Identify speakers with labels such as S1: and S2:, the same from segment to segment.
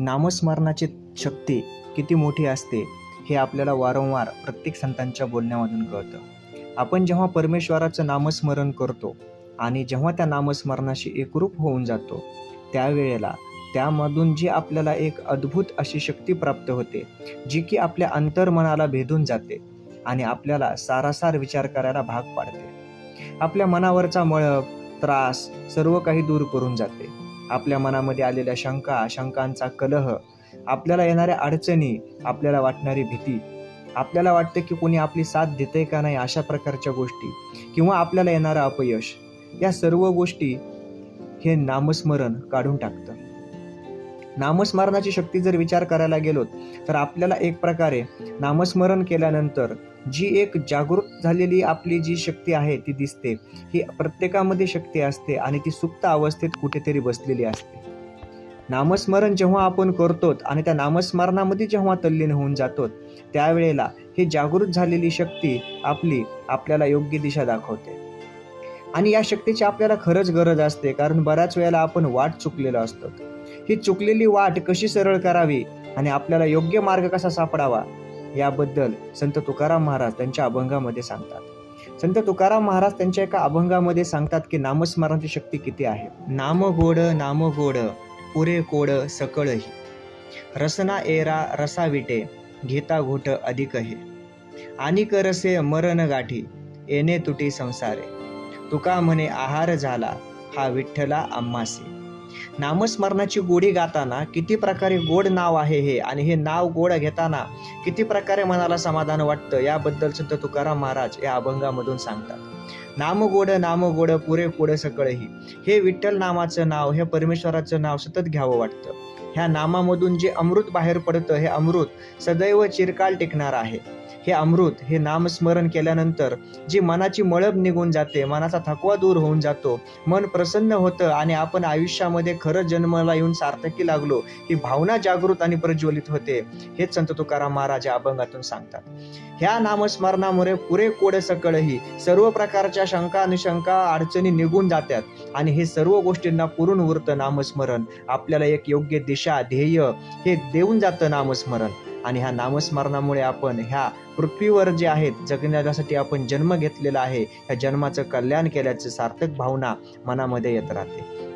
S1: नामस्मरणाची शक्ती किती मोठी असते हे आपल्याला वारंवार प्रत्येक संतांच्या बोलण्यामधून कळतं. आपण जेव्हा परमेश्वराचं नामस्मरण करतो आणि जेव्हा त्या नामस्मरणाशी एकरूप होऊन जातो त्यावेळेला त्यामधून जी आपल्याला एक अद्भुत अशी शक्ती प्राप्त होते जी की आपल्या अंतर्मनाला भेदून जाते आणि आपल्याला सारासार विचार करायला भाग पाडते. आपल्या मनावरचा मळप त्रास सर्व काही दूर करून जाते. आपल्या मनामध्ये आलेल्या शंका शंकांचा कलह आपल्याला येणाऱ्या अडचणी आपल्याला वाटणारी भीती आपल्याला वाटतं की कोणी आपली साथ देते का नाही अशा प्रकारच्या गोष्टी किंवा आपल्याला येणारं अपयश या सर्व गोष्टी हे नामस्मरण काढून टाकतं. नामस्मरणाची शक्ती जर विचार करायला गेलो तर आपल्याला एक प्रकारे नामस्मरण केल्यानंतर जी एक जागृत झालेली आपली जी शक्ती आहे ती दिसते. ही प्रत्येकामध्ये शक्ती असते आणि ती सुप्त अवस्थेत कुठेतरी बसलेली असते. नामस्मरण जेव्हा आपण करतो आणि त्या नामस्मरणामध्ये जेव्हा तल्लीन होऊन जातो त्यावेळेला ही जागृत झालेली शक्ती आपली आपल्याला योग्य दिशा दाखवते. आणि या शक्तीची आपल्याला खरंच गरज असते कारण बऱ्याच वेळेला आपण वाट चुकलेलो असतो ही चुकलेली वाट कशी सरळ करावी आणि आपल्याला योग्य मार्ग कसा सापडावा याबद्दल संत तुकाराम महाराज त्यांच्या अभंगामध्ये सांगतात. संत तुकाराम महाराज त्यांच्या एका अभंगामध्ये सांगतात की नामस्मरणाची शक्ती किती आहे? नाम गोड नाम गोड पुरे कोड सकळही. रसना एरा रसा विटे घेता घोट अधिक हे. आणि करसे मरण गाठी येणे तुटी संसारे. तुका म्हणे आहार झाला हा विठ्ठला आम्हासे. नामस्मरणाची गोडी गाताना किती प्रकारे गोड नाव आहे हे आणि हे नाव गोड घेताना किती प्रकारे मनाला समाधान वाटतं याबद्दल संत तुकाराम महाराज या अभंगामधून सांगतात. नाम गोड नाम गोड पुरे पुढे सकळही. हे विठ्ठल नामाचं नाव हे परमेश्वराचं नाव सतत घ्यावं वाटतं. ह्या नामामधून जे अमृत बाहेर पडतं हे अमृत सदैव चिरकाल टिकणार आहे. हे अमृत हे नामस्मरण केल्यानंतर जी मनाची मळब निघून जाते मनाचा थकवा दूर होऊन जातो. मन प्रसन्न होतं आणि आपण आयुष्यामध्ये खरं जन्माला येऊन सार्थकी लागलो ही भावना जागृत आणि प्रज्वलित होते. हेच संत तुकाराम महाराज या अभंगातून सांगतात. ह्या नामस्मरणामुळे पुरे कोड सकळही सर्व प्रकारच्या शंका अनुशंका अडचणी निघून जातात आणि हे सर्व गोष्टींना पुरून उरतं नामस्मरण. आपल्याला एक योग्य दिशा ध्येय हे देऊन जातं नामस्मरण. आणि ह्या नामस्मरणामुळे आपण ह्या पृथ्वीवर जे आहेत जगण्यासाठी आपण जन्म घेतलेला आहे ह्या जन्माचं कल्याण केल्याचं सार्थक भावना मनामध्ये येत राहते.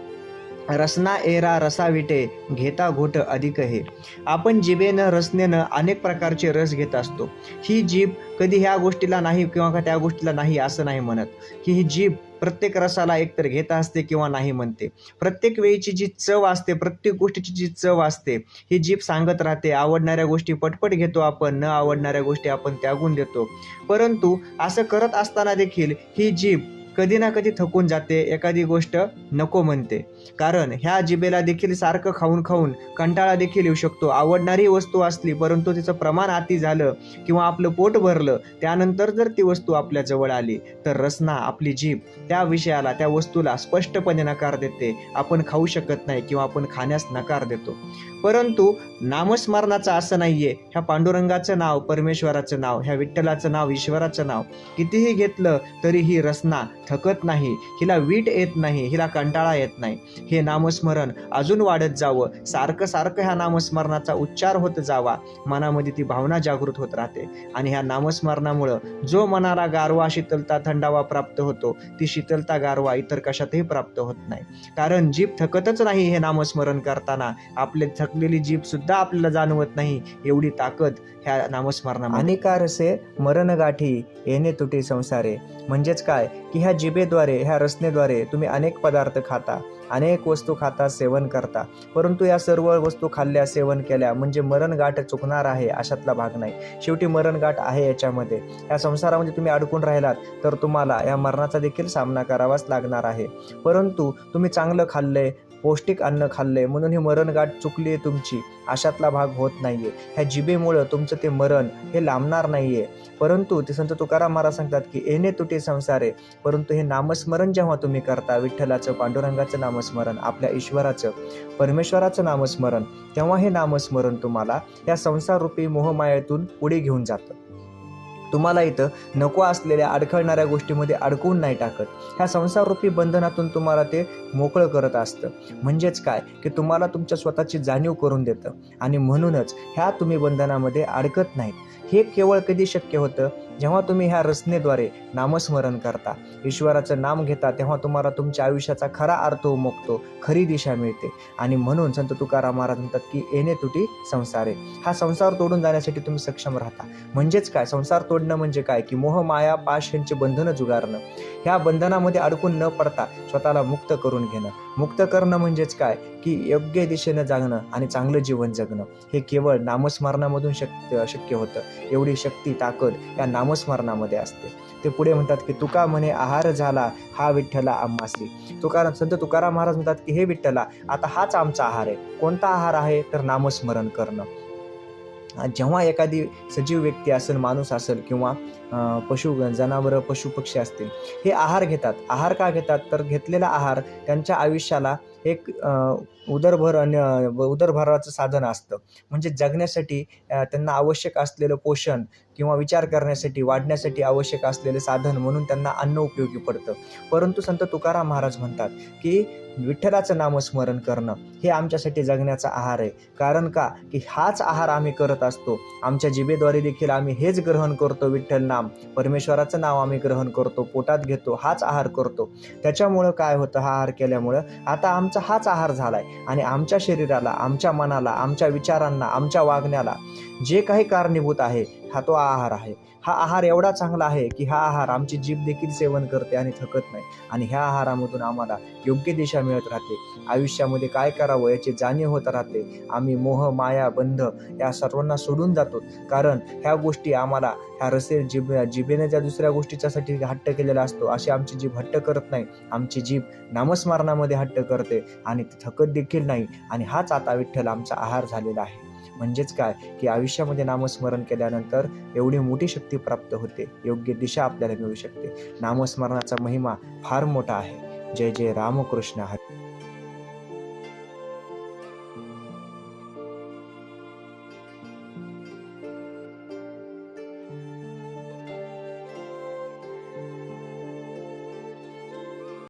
S1: रसना एरा रसाविटे घेता घोट अधिक हे. आपण जिभेनं रसनेनं अनेक प्रकारचे रस घेत असतो. ही जीभ कधी ह्या गोष्टीला नाही किंवा त्या गोष्टीला नाही असं नाही म्हणत. की ही जीभ प्रत्येक रसाला एकतर घेत असते किंवा नाही म्हणते. प्रत्येक वेळीची जी चव असते प्रत्येक गोष्टीची जी चव असते ही जीभ सांगत राहते आवडणाऱ्या गोष्टी पटपट घेतो आपण न आवडणाऱ्या गोष्टी आपण त्यागून देतो. परंतु असं करत असताना देखील ही जीभ कधी ना कधी थकून जाते एखादी गोष्ट नको म्हणते. कारण ह्या जिबेला देखील सारखं खाऊन खाऊन कंटाळा देखील येऊ शकतो. आवडणारी वस्तू असली परंतु तिचं प्रमाण अति झालं किंवा आपलं पोट भरलं त्यानंतर जर ती वस्तू आपल्याजवळ आली तर रसना आपली जीभ त्या विषयाला त्या वस्तूला स्पष्टपणे नकार देते. आपण खाऊ शकत नाही किंवा आपण खाण्यास नकार देतो. परंतु नामस्मरणाचं असं नाहीये. ह्या पांडुरंगाचं नाव परमेश्वराचं नाव ह्या विठ्ठलाचं नाव ईश्वराचं नाव कितीही घेतलं तरी ही रसना थकत नाही हिला वीट येत नाही हिला कंटाळा येत नाही. हे नामस्मरण अजून वाढत जावं. सारखं सारखं ह्या नामस्मरणाचा उच्चार होत जावा. मनामध्ये ती भावना जागृत होत राहते. आणि ह्या नामस्मरणामुळं जो मनाला गारवा शीतलता थंडावा प्राप्त होतो ती शीतलता गारवा इतर कशातही प्राप्त होत नाही. कारण जीभ थकतच नाही हे नामस्मरण करताना. आपले थकलेली जीभ सुद्धा आपल्याला जाणवत नाही एवढी ताकद ह्या नामस्मरणा अनेकारसे मरणगाठी येणे तुटी संसारे. म्हणजेच काय? की ह्या जिभेद्वारे ह्या रचनेद्वारे तुम्ही अनेक पदार्थ खाता अनेक वस्तू खाता सेवन करता. परंतु या सर्व वस्तू खाल्ल्या सेवन केल्या म्हणजे मरणगाठ चुकणार आहे अशातला भाग नाही. शेवटी मरणगाठ आहे याच्यामध्ये. या संसारामध्ये तुम्ही अडकून राहिलात तर तुम्हाला या मरणाचा देखील सामना करावाच लागणार आहे. परंतु तुम्ही चांगलं खाल्लंय पौष्टिक अन्न खाल्लंय म्हणून ही मरणगाठ चुकली आहे तुमची. अशातला भाग होत नाहीये. ह्या जिभेमुळं तुमचं ते मरण हे लांबणार नाहीये. परंतु ते संत तुकाराम महाराज सांगतात की येणे तुटे संसारे. परंतु हे नामस्मरण जेव्हा तुम्ही करता विठ्ठलाचं पांडुरंगाचं नामस्मरण आपल्या ईश्वराचं परमेश्वराचं नामस्मरण तेव्हा हे नामस्मरण तुम्हाला या संसाररूपी मोहमायेतून पुढे घेऊन जातं. तुम्हाला इथं नको असलेल्या अडखळणाऱ्या गोष्टीमध्ये अडकवून नाही टाकत. ह्या संसाररूपी बंधनातून तुम्हाला ते मोकळं करत असतं. म्हणजेच काय? की तुम्हाला तुमच्या स्वतःची जाणीव करून देतं. आणि म्हणूनच ह्या तुम्ही बंधनामध्ये अडकत नाहीत. हे केवळ कधी शक्य होतं? जेव्हा तुम्ही ह्या रचनेद्वारे नामस्मरण करता ईश्वराचं नाम घेता तेव्हा तुम्हाला तुमच्या आयुष्याचा खरा अर्थ उमगतो खरी दिशा मिळते. आणि म्हणून संत तुकाराम महाराज म्हणतात की येणे तुटी संसारे. हा संसार तोडून जाण्यासाठी तुम्ही सक्षम राहता. म्हणजेच काय? संसार तोडणं म्हणजे काय? की मोह माया पाश यांचे बंधनं जुगारणं. ह्या बंधनामध्ये अडकून न पडता स्वतःला मुक्त करून घेणं. मुक्त करणं म्हणजेच काय? की योग्य दिशेनं जागणं आणि चांगलं जीवन जगणं. हे केवळ नामस्मरणामधून शक्य शक्य होतं. एवढी शक्ती ताकद या नामस्मरणामध्ये असते. ते पुढे म्हणतात की तुका म्हणे आहार झाला हा विठ्ठला आम्हासली तुकाराम संत तुकाराम महाराज म्हणतात की हे विठ्ठला आता हाच आमचा आहार आहे. कोणता आहार आहे? तर नामस्मरण करणं. जेव्हा एखादी सजीव व्यक्ती असेल माणूस असेल किंवा पशु जनावरं पशुपक्षी असतील हे आहार घेतात. आहार का घेतात? तर घेतलेला आहार त्यांच्या आयुष्याला एक उदरभर अन्य उदरभराचं साधन असतं. म्हणजे जगण्यासाठी त्यांना आवश्यक असलेलं पोषण किंवा विचार करण्यासाठी वाढण्यासाठी आवश्यक असलेले साधन म्हणून त्यांना अन्न उपयोगी पडतं. परंतु संत तुकाराम महाराज म्हणतात की विठ्ठलाचं नामस्मरण करणं हे आमच्यासाठी जगण्याचा आहार आहे. कारण का? की हाच आहार आम्ही करत असतो. आमच्या जिभेद्वारे देखील आम्ही हेच ग्रहण करतो विठ्ठल नाम. परमेश्वराचं नाव आम्ही ग्रहण करतो पोटात घेतो हाच आहार करतो. त्याच्यामुळं काय होतं? हा आहार केल्यामुळं आता आमचा हाच आहार झालाय. आणि आमच्या शरीराला आमच्या मनाला आमच्या विचारांना आमच्या वागण्याला जे काही कारणीभूत आहे हा तो आहार आहे. हा आहार एवढा चांगला आहे की हा आहार आमची जीभ देखील सेवन करते आणि थकत नाही. आणि ह्या आहारामधून आम्हाला योग्य दिशा मिळत राहते. आयुष्यामध्ये काय करावं याची जाणीव होत राहते. आम्ही मोह माया बंध या सर्वांना सोडून जातो. कारण ह्या गोष्टी आम्हाला ह्या रसे जिभ जिभेने ज्या दुसऱ्या गोष्टीच्यासाठी हट्ट केलेला असतो अशी आमची जीभ हट्ट करत नाही. आमची जीभ नामस्मरणामध्ये हट्ट करते आणि ती थकत देखील नाही. आणि हाच आता विठ्ठल आमचा आहार झालेला आहे. म्हणजेच काय? की आयुष्यामध्ये नामस्मरण केल्यानंतर एवढी मोठी शक्ती प्राप्त होते योग्य दिशा आपल्याला मिळू शकते. नामस्मरणाचा महिमा फार मोठा आहे. जय जय रामकृष्ण हरी.